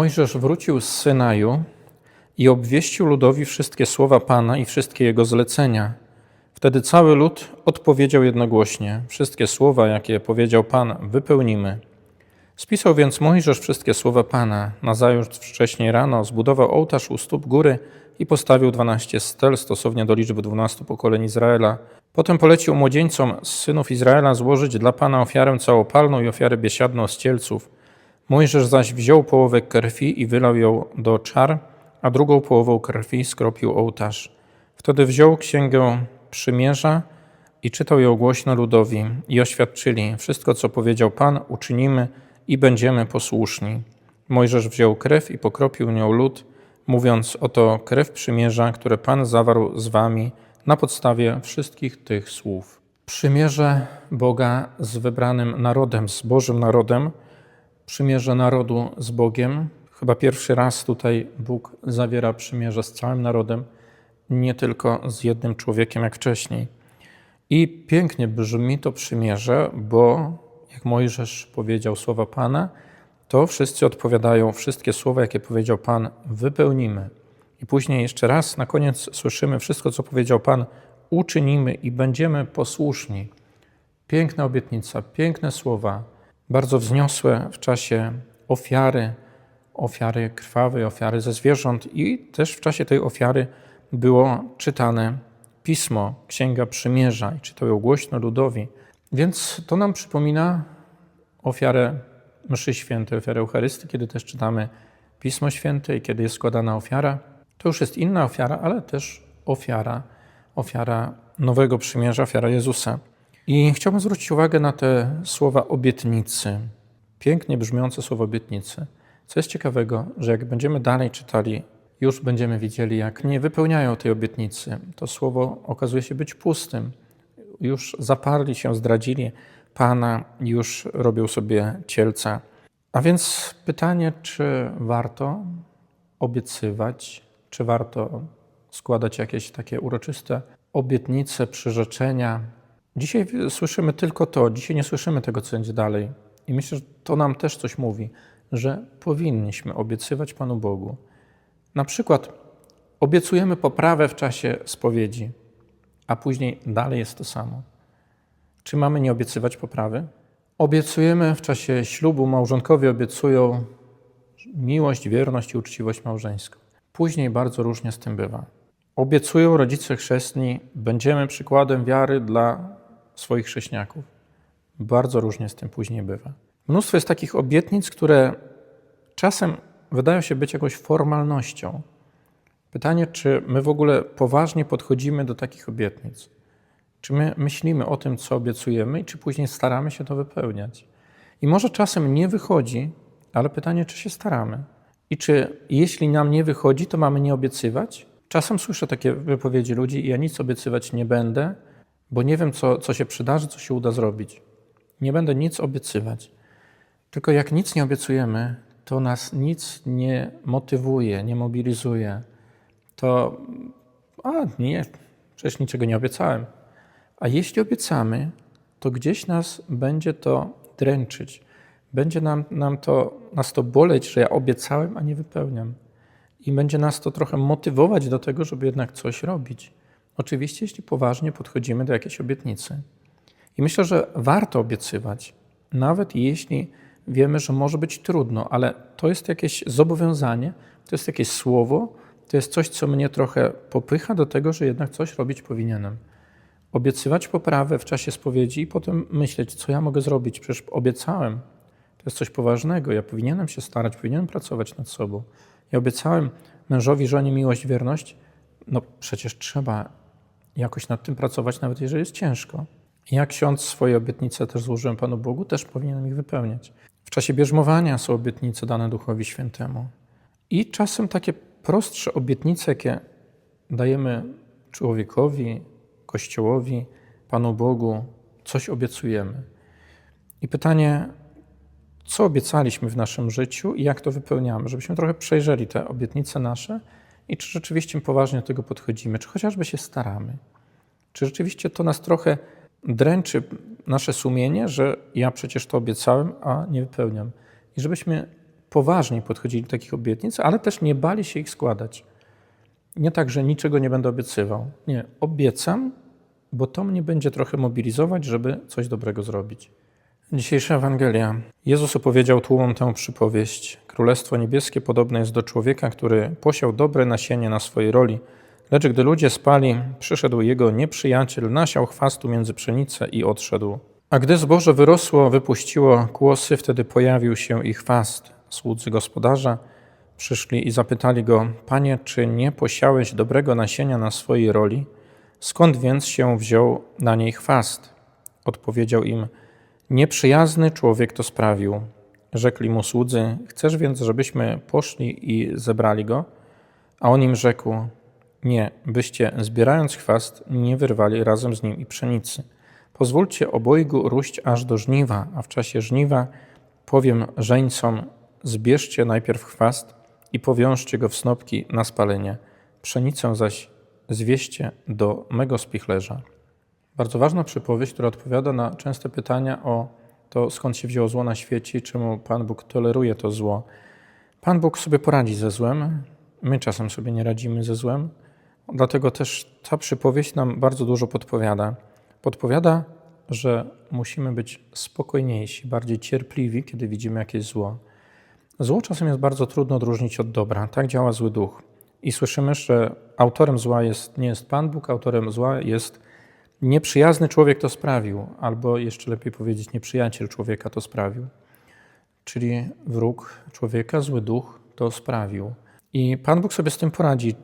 Mojżesz wrócił z Synaju i obwieścił ludowi wszystkie słowa Pana i wszystkie jego zlecenia. Wtedy cały lud odpowiedział jednogłośnie: Wszystkie słowa, jakie powiedział Pan, wypełnimy. Spisał więc Mojżesz wszystkie słowa Pana. Nazajutrz wcześniej rano zbudował ołtarz u stóp góry i postawił dwanaście stel stosownie do liczby dwunastu pokoleń Izraela. Potem polecił młodzieńcom z synów Izraela złożyć dla Pana ofiarę całopalną i ofiarę biesiadną z cielców. Mojżesz zaś wziął połowę krwi i wylał ją do czar, a drugą połową krwi skropił ołtarz. Wtedy wziął księgę przymierza i czytał ją głośno ludowi i oświadczyli: Wszystko, co powiedział Pan, uczynimy i będziemy posłuszni. Mojżesz wziął krew i pokropił nią lud, mówiąc: Oto krew przymierza, które Pan zawarł z wami na podstawie wszystkich tych słów. Przymierze Boga z wybranym narodem, z Bożym narodem, przymierze narodu z Bogiem. Chyba pierwszy raz tutaj Bóg zawiera przymierze z całym narodem, nie tylko z jednym człowiekiem jak wcześniej. I pięknie brzmi to przymierze, bo jak Mojżesz powiedział słowa Pana, to wszyscy odpowiadają, wszystkie słowa, jakie powiedział Pan, wypełnimy. I później jeszcze raz na koniec słyszymy wszystko, co powiedział Pan, uczynimy i będziemy posłuszni. Piękna obietnica, piękne słowa, bardzo wzniosłe w czasie ofiary, ofiary krwawej, ofiary ze zwierząt i też w czasie tej ofiary było czytane pismo, Księga Przymierza i czytał głośno ludowi. Więc to nam przypomina ofiarę mszy świętej, ofiarę Eucharystii, kiedy też czytamy Pismo Święte i kiedy jest składana ofiara. To już jest inna ofiara, ale też ofiara, ofiara Nowego Przymierza, ofiara Jezusa. I chciałbym zwrócić uwagę na te słowa obietnicy, pięknie brzmiące słowa obietnicy. Co jest ciekawego, że jak będziemy dalej czytali, już będziemy widzieli, jak nie wypełniają tej obietnicy. To słowo okazuje się być pustym. Już zaparli się, zdradzili Pana, już robią sobie cielca. A więc pytanie, czy warto obiecywać, czy warto składać jakieś takie uroczyste obietnice, przyrzeczenia. Dzisiaj słyszymy tylko to, dzisiaj nie słyszymy tego, co będzie dalej. I myślę, że to nam też coś mówi, że powinniśmy obiecywać Panu Bogu. Na przykład obiecujemy poprawę w czasie spowiedzi, a później dalej jest to samo. Czy mamy nie obiecywać poprawy? Obiecujemy w czasie ślubu, małżonkowie obiecują miłość, wierność i uczciwość małżeńską. Później bardzo różnie z tym bywa. Obiecują rodzice chrzestni, będziemy przykładem wiary dla swoich chrześniaków. Bardzo różnie z tym później bywa. Mnóstwo jest takich obietnic, które czasem wydają się być jakąś formalnością. Pytanie, czy my w ogóle poważnie podchodzimy do takich obietnic? Czy my myślimy o tym, co obiecujemy, i czy później staramy się to wypełniać? I może czasem nie wychodzi, ale pytanie, czy się staramy? I czy jeśli nam nie wychodzi, to mamy nie obiecywać? Czasem słyszę takie wypowiedzi ludzi: Ja nic obiecywać nie będę, bo nie wiem, co, co się przydarzy, co się uda zrobić. Nie będę nic obiecywać. Tylko jak nic nie obiecujemy, to nas nic nie motywuje, nie mobilizuje. To, a nie, przecież niczego nie obiecałem. A jeśli obiecamy, to gdzieś nas będzie to dręczyć. Będzie nam, nam to, nas to boleć, że ja obiecałem, a nie wypełniam. I będzie nas to trochę motywować do tego, żeby jednak coś robić. Oczywiście, jeśli poważnie podchodzimy do jakiejś obietnicy. I myślę, że warto obiecywać, nawet jeśli wiemy, że może być trudno, ale to jest jakieś zobowiązanie, to jest jakieś słowo, to jest coś, co mnie trochę popycha do tego, że jednak coś robić powinienem. Obiecywać poprawę w czasie spowiedzi i potem myśleć, co ja mogę zrobić, przecież obiecałem. To jest coś poważnego, ja powinienem się starać, powinienem pracować nad sobą. Ja obiecałem mężowi, żonie miłość, wierność, no przecież trzeba jakoś nad tym pracować, nawet jeżeli jest ciężko. Ja ksiądz swoje obietnice też złożyłem Panu Bogu, też powinienem ich wypełniać. W czasie bierzmowania są obietnice dane Duchowi Świętemu. I czasem takie prostsze obietnice, jakie dajemy człowiekowi, Kościołowi, Panu Bogu, coś obiecujemy. I pytanie, co obiecaliśmy w naszym życiu i jak to wypełniamy, żebyśmy trochę przejrzeli te obietnice nasze i czy rzeczywiście poważnie do tego podchodzimy, czy chociażby się staramy. Czy rzeczywiście to nas trochę dręczy nasze sumienie, że ja przecież to obiecałem, a nie wypełniam. I żebyśmy poważniej podchodzili do takich obietnic, ale też nie bali się ich składać. Nie tak, że niczego nie będę obiecywał. Nie, obiecam, bo to mnie będzie trochę mobilizować, żeby coś dobrego zrobić. Dzisiejsza Ewangelia. Jezus opowiedział tłumom tę przypowieść. Królestwo niebieskie podobne jest do człowieka, który posiał dobre nasienie na swojej roli, lecz gdy ludzie spali, przyszedł jego nieprzyjaciel, nasiał chwastu między pszenicę i odszedł. A gdy zboże wyrosło, wypuściło kłosy, wtedy pojawił się ich chwast. Słudzy gospodarza przyszli i zapytali go: Panie, czy nie posiałeś dobrego nasienia na swojej roli? Skąd więc się wziął na niej chwast? Odpowiedział im: Nieprzyjazny człowiek to sprawił. Rzekli mu słudzy: Chcesz więc, żebyśmy poszli i zebrali go? A on im rzekł: Nie, byście zbierając chwast, nie wyrwali razem z nim i pszenicy. Pozwólcie obojgu róść aż do żniwa, a w czasie żniwa powiem żeńcom: Zbierzcie najpierw chwast i powiążcie go w snopki na spalenie, pszenicę zaś zwieście do mego spichlerza. Bardzo ważna przypowieść, która odpowiada na częste pytania o to, skąd się wzięło zło na świecie i czemu Pan Bóg toleruje to zło. Pan Bóg sobie poradzi ze złem, my czasem sobie nie radzimy ze złem, dlatego też ta przypowieść nam bardzo dużo podpowiada. Podpowiada, że musimy być spokojniejsi, bardziej cierpliwi, kiedy widzimy jakieś zło. Zło czasem jest bardzo trudno odróżnić od dobra. Tak działa zły duch. I słyszymy, że autorem zła jest, nie jest Pan Bóg, autorem zła jest nieprzyjazny człowiek to sprawił, albo jeszcze lepiej powiedzieć, nieprzyjaciel człowieka to sprawił. Czyli wróg człowieka, zły duch to sprawił. I Pan Bóg sobie z tym poradzi.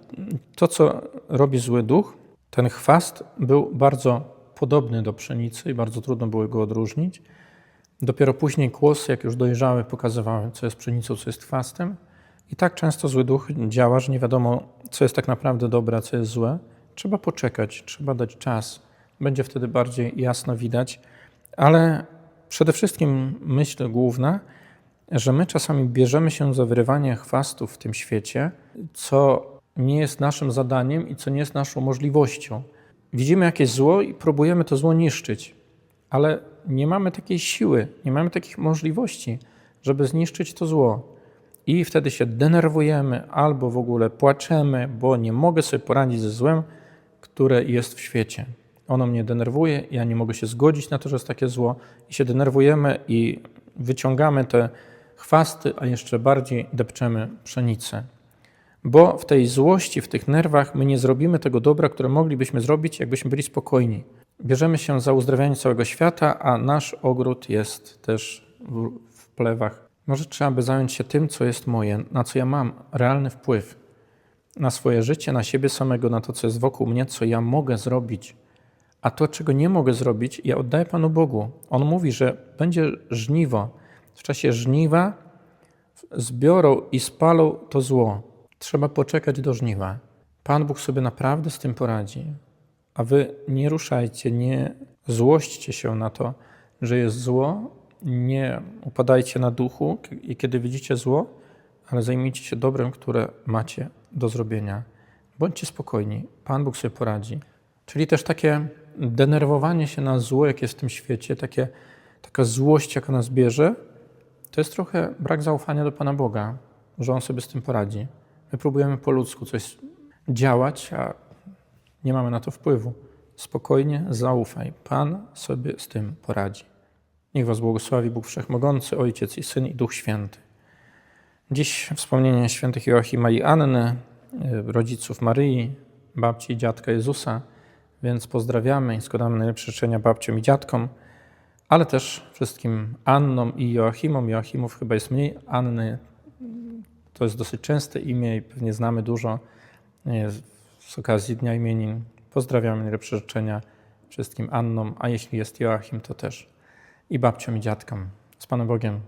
To, co robi zły duch, ten chwast był bardzo podobny do pszenicy i bardzo trudno było go odróżnić. Dopiero później kłosy, jak już dojrzały, pokazywały, co jest pszenicą, co jest chwastem. I tak często zły duch działa, że nie wiadomo, co jest tak naprawdę dobre, a co jest złe. Trzeba poczekać, trzeba dać czas. Będzie wtedy bardziej jasno widać. Ale przede wszystkim myśl główna, że my czasami bierzemy się za wyrywanie chwastów w tym świecie, co nie jest naszym zadaniem i co nie jest naszą możliwością. Widzimy jakieś zło i próbujemy to zło niszczyć, ale nie mamy takiej siły, nie mamy takich możliwości, żeby zniszczyć to zło. I wtedy się denerwujemy albo w ogóle płaczemy, bo nie mogę sobie poradzić ze złem, które jest w świecie. Ono mnie denerwuje, ja nie mogę się zgodzić na to, że jest takie zło, i się denerwujemy i wyciągamy te chwasty, a jeszcze bardziej depczemy pszenicę. Bo w tej złości, w tych nerwach my nie zrobimy tego dobra, które moglibyśmy zrobić, jakbyśmy byli spokojni. Bierzemy się za uzdrawianie całego świata, a nasz ogród jest też w, w plewach. Może trzeba by zająć się tym, co jest moje, na co ja mam realny wpływ. Na swoje życie, na siebie samego, na to, co jest wokół mnie, co ja mogę zrobić. A to, czego nie mogę zrobić, ja oddaję Panu Bogu. On mówi, że będzie żniwo. W czasie żniwa zbiorą i spalą to zło. Trzeba poczekać do żniwa. Pan Bóg sobie naprawdę z tym poradzi. A wy nie ruszajcie, nie złośćcie się na to, że jest zło, nie upadajcie na duchu i kiedy widzicie zło, ale zajmijcie się dobrem, które macie do zrobienia. Bądźcie spokojni, Pan Bóg sobie poradzi. Czyli też takie denerwowanie się na zło, jakie jest w tym świecie, takie, taka złość, jaka nas bierze, to jest trochę brak zaufania do Pana Boga, że On sobie z tym poradzi. My próbujemy po ludzku coś działać, a nie mamy na to wpływu. Spokojnie zaufaj. Pan sobie z tym poradzi. Niech Was błogosławi Bóg Wszechmogący, Ojciec i Syn i Duch Święty. Dziś wspomnienie świętych Joachima i Anny, rodziców Maryi, babci i dziadka Jezusa, więc pozdrawiamy i składamy najlepsze życzenia babciom i dziadkom, ale też wszystkim Annom i Joachimom. Joachimów chyba jest mniej, Anny to jest dosyć częste imię i pewnie znamy dużo z okazji Dnia Imienin. Pozdrawiamy najlepsze życzenia wszystkim Annom, a jeśli jest Joachim, to też i babciom i dziadkom. Z Panem Bogiem.